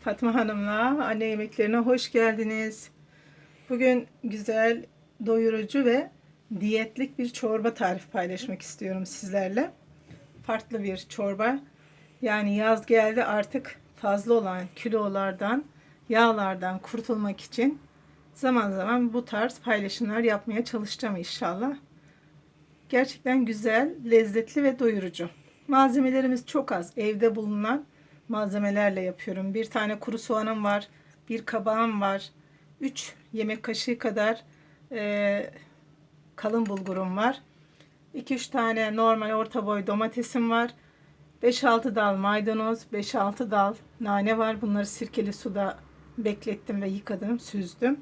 Fatma Hanım'la anne yemeklerine hoş geldiniz. Bugün güzel, doyurucu ve diyetlik bir çorba tarifi paylaşmak istiyorum sizlerle. Farklı bir çorba. Yani yaz geldi artık fazla olan kilolardan, yağlardan kurtulmak için zaman zaman bu tarz paylaşımlar yapmaya çalışacağım inşallah. Gerçekten güzel, lezzetli ve doyurucu. Malzemelerimiz çok az. Evde bulunan malzemelerle yapıyorum. Bir tane kuru soğanım var. Bir kabağım var. 3 yemek kaşığı kadar e, kalın bulgurum var. 2-3 tane normal orta boy domatesim var. 5-6 dal maydanoz, 5-6 dal nane var. Bunları sirkeli suda beklettim ve yıkadım, süzdüm.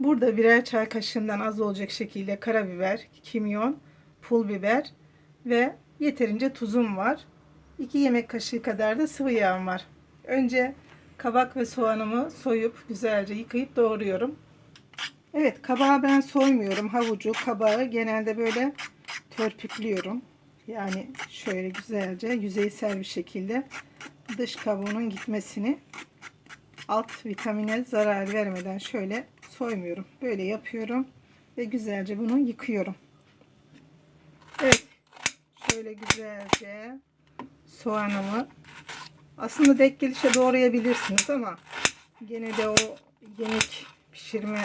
Burada birer çay kaşığından az olacak şekilde karabiber, kimyon, pul biber ve yeterince tuzum var. 2 yemek kaşığı kadar da sıvı yağım var. Önce kabak ve soğanımı soyup güzelce yıkayıp doğruyorum. Evet kabağı ben soymuyorum. Havucu, kabağı genelde böyle törpüklüyorum. Yani şöyle güzelce yüzeysel bir şekilde dış kabuğunun gitmesini alt vitamine zarar vermeden şöyle soymuyorum. Böyle yapıyorum ve güzelce bunu yıkıyorum. Evet. Şöyle güzelce soğanımı aslında denk gelişe doğrayabilirsiniz ama gene de o yemek pişirme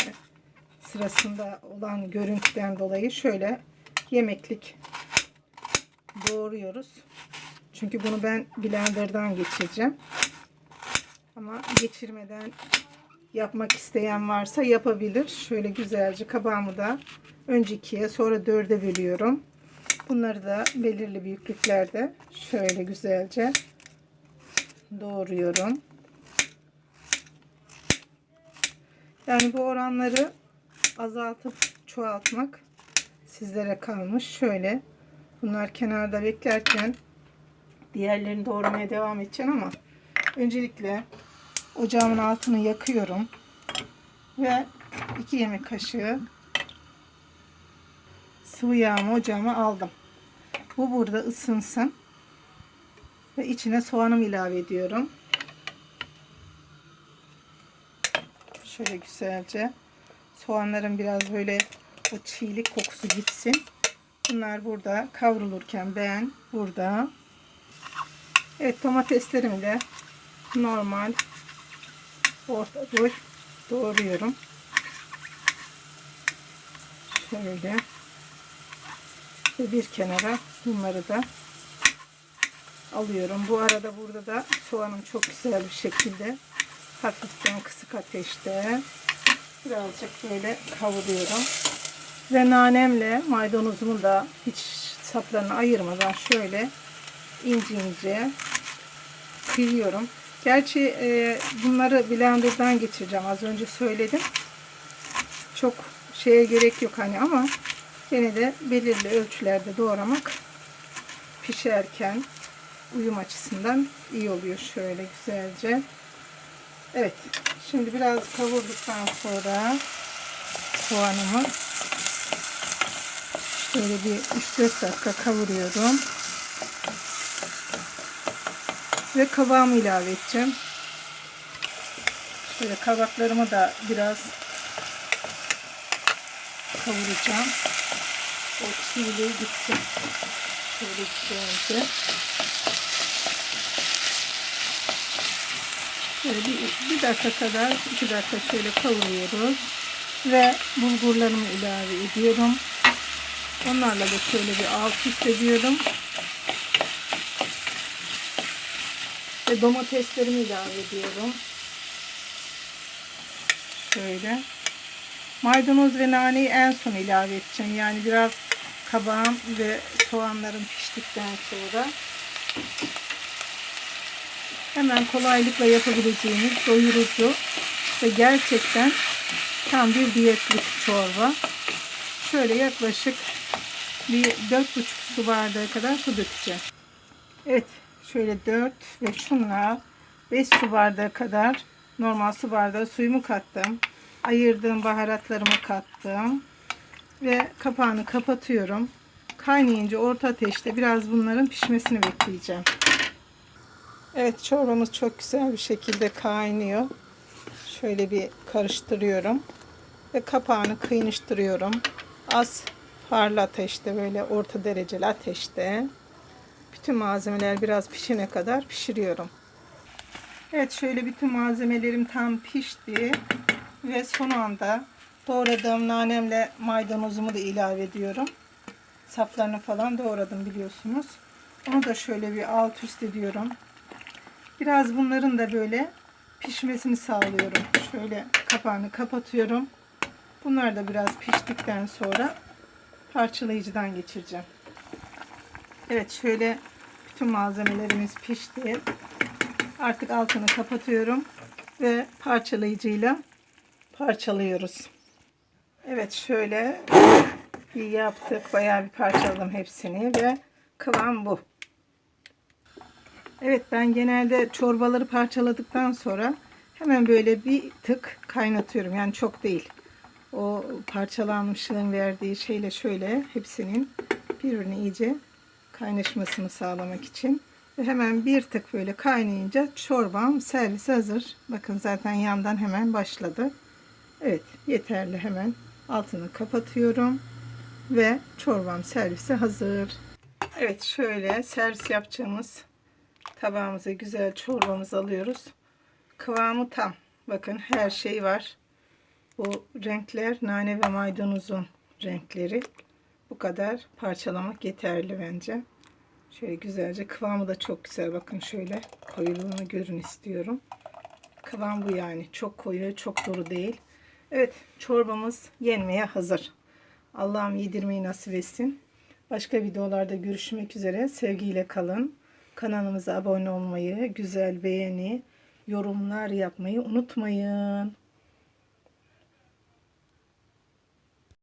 sırasında olan görüntüden dolayı şöyle yemeklik doğruyoruz. Çünkü bunu ben blenderdan geçireceğim. Ama geçirmeden yapmak isteyen varsa yapabilir. Şöyle güzelce kabağımı da önce ikiye sonra dörde bölüyorum. Bunları da belirli büyüklüklerde şöyle güzelce doğruyorum. Yani bu oranları azaltıp çoğaltmak sizlere kalmış. Şöyle bunlar kenarda beklerken diğerlerini doğramaya devam edeceğim ama öncelikle ocağımın altını yakıyorum ve 2 yemek kaşığı sıvı yağımı ocağıma aldım. Bu burada ısınsın. Ve içine soğanımı ilave ediyorum. Şöyle güzelce. Soğanların biraz böyle o çiğlik kokusu gitsin. Bunlar burada kavrulurken ben burada Evet domateslerimi de normal orta boy doğruyorum. Şöyle ve bir kenara bunları da alıyorum. Bu arada burada da soğanım çok güzel bir şekilde hafiften kısık ateşte birazcık böyle kavuruyorum. Ve nanemle maydanozumu da hiç saplarını ayırmadan şöyle ince ince kıyıyorum. Gerçi e, bunları blenderdan geçireceğim. Az önce söyledim. Çok şeye gerek yok hani ama Yine de belirli ölçülerde doğramak pişerken uyum açısından iyi oluyor. Şöyle güzelce. Evet. Şimdi biraz kavurduktan sonra soğanımı şöyle bir 3-4 dakika kavuruyorum. Ve kabağımı ilave edeceğim. Şöyle kabaklarımı da biraz kavuracağım o çiğliği gitsin. Şöyle güzelce. Şöyle bir, bir dakika kadar, iki dakika şöyle kavuruyoruz. Ve bulgurlarımı ilave ediyorum. Onlarla da şöyle bir alt üst ediyorum. Ve domateslerimi ilave ediyorum. Şöyle. Maydanoz ve naneyi en son ilave edeceğim. Yani biraz kabağım ve soğanlarım piştikten sonra hemen kolaylıkla yapabileceğiniz doyurucu ve gerçekten tam bir diyetlik çorba. Şöyle yaklaşık bir 4,5 su bardağı kadar su dökeceğim. Evet şöyle 4 ve şunla 5 su bardağı kadar normal su bardağı suyumu kattım ayırdığım baharatlarımı kattım. Ve kapağını kapatıyorum. Kaynayınca orta ateşte biraz bunların pişmesini bekleyeceğim. Evet çorbamız çok güzel bir şekilde kaynıyor. Şöyle bir karıştırıyorum. Ve kapağını kıynıştırıyorum. Az farlı ateşte böyle orta dereceli ateşte. Bütün malzemeler biraz pişene kadar pişiriyorum. Evet şöyle bütün malzemelerim tam pişti. Ve son anda doğradığım nanemle maydanozumu da ilave ediyorum. Saplarını falan doğradım biliyorsunuz. Onu da şöyle bir alt üst ediyorum. Biraz bunların da böyle pişmesini sağlıyorum. Şöyle kapağını kapatıyorum. Bunlar da biraz piştikten sonra parçalayıcıdan geçireceğim. Evet şöyle bütün malzemelerimiz pişti. Artık altını kapatıyorum ve parçalayıcıyla parçalıyoruz. Evet şöyle bir yaptık. Bayağı bir parçaladım hepsini ve kıvam bu. Evet ben genelde çorbaları parçaladıktan sonra hemen böyle bir tık kaynatıyorum. Yani çok değil. O parçalanmışlığın verdiği şeyle şöyle hepsinin birbirine iyice kaynaşmasını sağlamak için. Ve hemen bir tık böyle kaynayınca çorbam servis hazır. Bakın zaten yandan hemen başladı. Evet yeterli hemen altını kapatıyorum. Ve çorbam servise hazır. Evet şöyle servis yapacağımız tabağımıza güzel çorbamızı alıyoruz. Kıvamı tam. Bakın her şey var. Bu renkler nane ve maydanozun renkleri. Bu kadar parçalamak yeterli bence. Şöyle güzelce kıvamı da çok güzel. Bakın şöyle koyuluğunu görün istiyorum. Kıvam bu yani. Çok koyu, çok duru değil. Evet, çorbamız yenmeye hazır. Allah'ım yedirmeyi nasip etsin. Başka videolarda görüşmek üzere. Sevgiyle kalın. Kanalımıza abone olmayı, güzel beğeni, yorumlar yapmayı unutmayın.